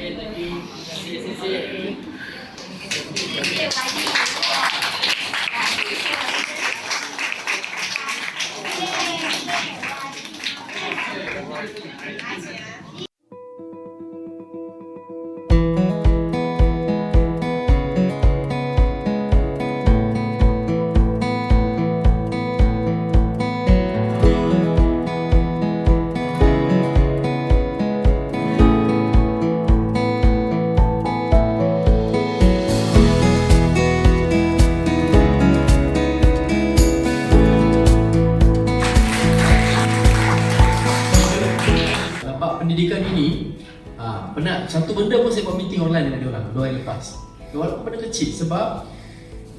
谢谢，谢谢。谢谢。谢谢。Pendidikan ini ha, Pernah satu benda pun saya buat meeting online dengan dia orang Dua hari lepas. Walaupun benda kecil sebab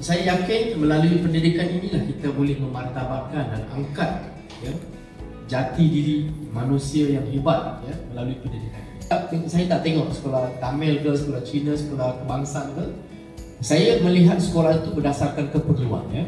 Saya yakin melalui pendidikan inilah Kita boleh memartabatkan dan angkat ya, Jati diri manusia yang hebat ya, Melalui pendidikan ini. Saya tak tengok sekolah Tamil ke, sekolah Cina, sekolah kebangsaan ke. Saya melihat sekolah itu berdasarkan keperluan ya.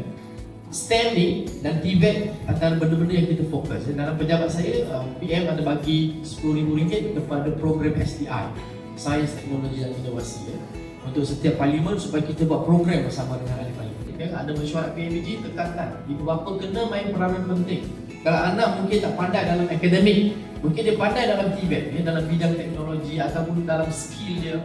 Ni dan TVET antara benda-benda yang kita fokus. Dalam pejabat saya, PM ada bagi RM10,000 kepada program STI, Sains, Teknologi dan Inovasi ya, untuk setiap parlimen supaya kita buat program bersama dengan ahli parlimen. Ya, ada mesyuarat PABG tekankan, ibu bapa kena main peranan penting. Kalau anak mungkin tak pandai dalam akademik, mungkin dia pandai dalam TVET, ya, dalam bidang teknologi ataupun dalam skill dia.